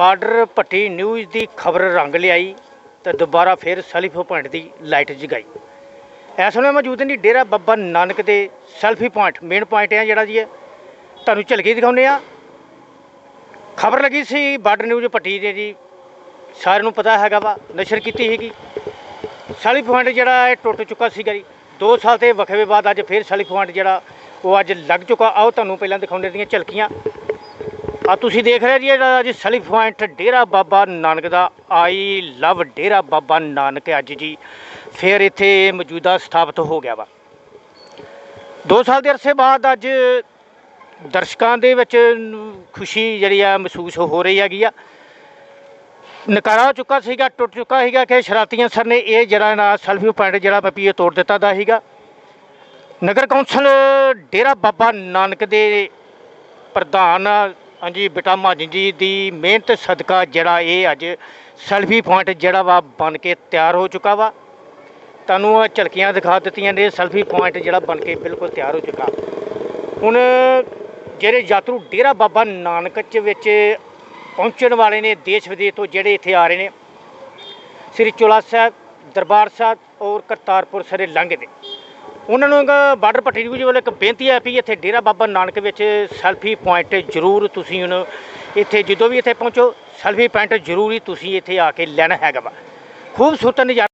Border ਪੱਟੀ news ਦੀ ਖਬਰ ਰੰਗ ਲਿਆਈ ਤੇ ਦੁਬਾਰਾ ਫਿਰ ਸੈਲਫੀ ਪੁਆਇੰਟ ਦੀ ਲਾਈਟ ਜਗਾਈ। ਇਸ ਵੇਲੇ ਮੌਜੂਦ ਨੇ ਡੇਰਾ ਬੱਬਾ ਨਾਨਕ ਦੇ ਸੈਲਫੀ ਪੁਆਇੰਟ ਮੇਨ ਪੁਆਇੰਟ ਹੈ ਜਿਹੜਾ ਜੀ ਇਹ ਤੁਹਾਨੂੰ ਝਲਕੀ ਦਿਖਾਉਂਦੇ ਆ ਖਬਰ ਲੱਗੀ ਸੀ ਬਾਰਡਰ ਨਿਊਜ਼ ਪੱਟੀ ਦੇ ਜੀ। ਸਾਰਿਆਂ ਨੂੰ ਪਤਾ ਹੈਗਾ ਵਾ, ਨਸ਼ਰ ਕੀਤੀ ਸੀਗੀ। ਸੈਲਫੀ ਪੁਆਇੰਟ ਜਿਹੜਾ ਇਹ ਟੁੱਟ ਚੁੱਕਾ ਸੀਗਾ ਜੀ। 2 ਸਾਲ ਤੇ ਵਕਫੇ ਬਾਅਦ ਅੱਜ ਫਿਰ ਸੈਲਫੀ ਪੁਆਇੰਟ ਜਿਹੜਾ ਉਹ ਅੱਜ ਲੱਗ ਚੁੱਕਾ। ਆਓ ਤੁਹਾਨੂੰ ਪਹਿਲਾਂ ਦਿਖਾਉਂਦੇ ਦੀਆਂ ਝਲਕੀਆਂ। ਆ ਤੁਸੀਂ ਦੇਖ ਰਹੇ ਜੀ ਜਿਹੜਾ ਅੱਜ ਸੈਲਫੀ ਪੁਆਇੰਟ, ਡੇਰਾ ਬਾਬਾ ਨਾਨਕ ਦਾ। ਆਈ ਲਵ ਡੇਰਾ ਬਾਬਾ ਨਾਨਕ ਅੱਜ ਜੀ, ਫਿਰ ਇੱਥੇ ਮੌਜੂਦਾ ਸਥਾਪਿਤ ਹੋ ਗਿਆ ਵਾ। 2 ਸਾਲ ਦੇ ਅਰਸੇ ਬਾਅਦ ਅੱਜ ਦਰਸ਼ਕਾਂ ਦੇ ਵਿੱਚ ਖੁਸ਼ੀ ਜਿਹੜੀ ਆ ਮਹਿਸੂਸ ਹੋ ਰਹੀ ਹੈਗੀ ਆ। ਨਕਾਰਾ ਹੋ ਚੁੱਕਾ ਸੀਗਾ, ਟੁੱਟ ਚੁੱਕਾ ਸੀਗਾ ਕਿ ਸ਼ਰਾਰਤੀਆਂ ਸਰ ਨੇ ਇਹ ਜਿਹੜਾ ਨਾ ਸੈਲਫੀ ਪੁਆਇੰਟ ਜਿਹੜਾ ਪਪੀਏ ਤੋੜ ਦਿੱਤਾ ਦਾ ਸੀਗਾ। ਨਗਰ ਕੌਂਸਲ ਡੇਰਾ ਬਾਬਾ ਨਾਨਕ ਦੇ ਪ੍ਰਧਾਨ ਹਾਂਜੀ, ਬੇਟਾ ਮਹਾਜਨ ਜੀ ਦੀ ਮਿਹਨਤ, ਸਦਕਾ ਜਿਹੜਾ ਇਹ ਅੱਜ ਸੈਲਫੀ ਪੁਆਇੰਟ ਜਿਹੜਾ ਵਾ ਬਣ ਕੇ ਤਿਆਰ ਹੋ ਚੁੱਕਾ ਵਾ। ਤੁਹਾਨੂੰ ਉਹ ਝਲਕੀਆਂ ਦਿਖਾ ਦਿੱਤੀਆਂ ਨੇ, ਸੈਲਫੀ ਪੁਆਇੰਟ ਜਿਹੜਾ ਬਣ ਕੇ ਬਿਲਕੁਲ ਤਿਆਰ ਹੋ ਚੁੱਕਾ। ਹੁਣ ਜਿਹੜੇ ਯਾਤਰੂ ਡੇਰਾ ਬਾਬਾ ਨਾਨਕ ਚ ਵਿੱਚ ਪਹੁੰਚਣ ਵਾਲੇ ਨੇ, ਦੇਸ਼ ਵਿਦੇਸ਼ ਤੋਂ ਜਿਹੜੇ ਇੱਥੇ ਆ ਰਹੇ ਨੇ, ਸ੍ਰੀ ਚੋਲਾ ਸਾਹਿਬ, ਦਰਬਾਰ ਸਾਹਿਬ ਔਰ ਕਰਤਾਰਪੁਰ ਸਾਰੇ ਲੰਘ ਦੇ ਉਹਨਾਂ ਨੂੰ ਇੱਕ ਬਾਰਡਰ ਪੱਟੀ ਨਿਊਜ਼ ਵੱਲੋਂ ਇੱਕ ਬੇਨਤੀ ਹੈ ਵੀ ਇੱਥੇ ਡੇਰਾ ਬਾਬਾ ਨਾਨਕ ਵਿੱਚ ਸੈਲਫੀ ਪੁਆਇੰਟ ਜ਼ਰੂਰ ਤੁਸੀਂ ਹੁਣ ਇੱਥੇ ਜਦੋਂ ਵੀ ਇੱਥੇ ਪਹੁੰਚੋ, ਸੈਲਫੀ ਪੁਆਇੰਟ ਜ਼ਰੂਰ ਹੀ ਤੁਸੀਂ ਇੱਥੇ ਆ ਕੇ ਲੈਣਾ ਹੈਗਾ ਵਾ। ਖੂਬਸੂਰਤ ਨਜ਼ਾਰਾ